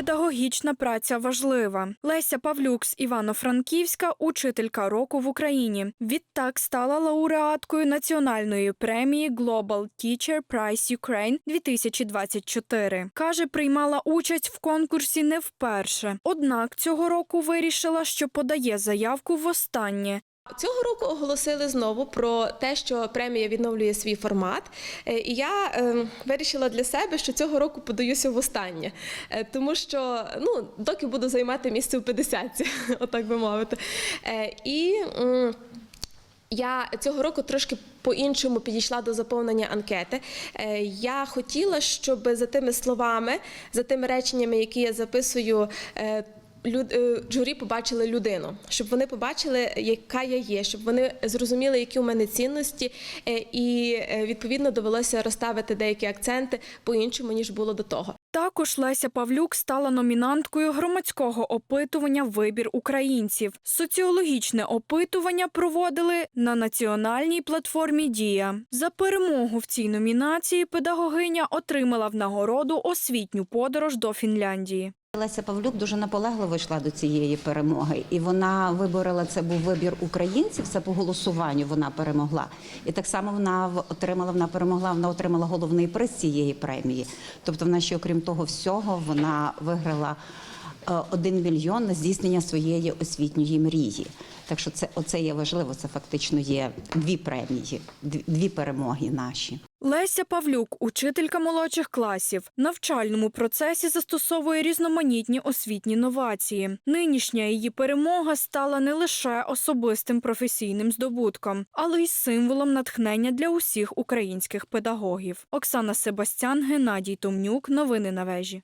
Педагогічна праця важлива. Леся Павлюк з Івано-Франківська, учителька року в Україні. Відтак стала лауреаткою національної премії Global Teacher Prize Ukraine 2024. Каже, приймала участь в конкурсі не вперше. Однак цього року вирішила, що подає заявку востаннє. Цього року оголосили знову про те, що премія відновлює свій формат. Е, І я е, вирішила для себе, що цього року подаюся востаннє, Е, тому що ну, доки буду займати місце в 50, отак би мовити. І я цього року трошки по-іншому підійшла до заповнення анкети. Я хотіла, щоб за тими словами, за тими реченнями, які я записую. Люд- е, Журі побачили людину, щоб вони побачили, яка я є, щоб вони зрозуміли, які у мене цінності, е, і е, відповідно довелося розставити деякі акценти по-іншому ніж було до того. Також Леся Павлюк стала номінанткою громадського опитування Вибір українців. Соціологічне опитування проводили на національній платформі Дія. За перемогу в цій номінації педагогиня отримала в нагороду освітню подорож до Фінляндії. Леся Павлюк дуже наполегливо йшла до цієї перемоги, і вона виборола це був вибір українців. Це по голосуванню вона перемогла. І так само вона отримала. Вона перемогла. Вона отримала головний приз цієї премії. Тобто, вона ще окрім того всього, вона виграла е, один мільйон на здійснення своєї освітньої мрії. Так що це оце є важливо. Це фактично є дві премії, дві перемоги наші. Леся Павлюк, учителька молодших класів, в навчальному процесі застосовує різноманітні освітні новації. Нинішня її перемога стала не лише особистим професійним здобутком, але й символом натхнення для усіх українських педагогів. Оксана Себастян, Геннадій Томнюк. Новини на вежі.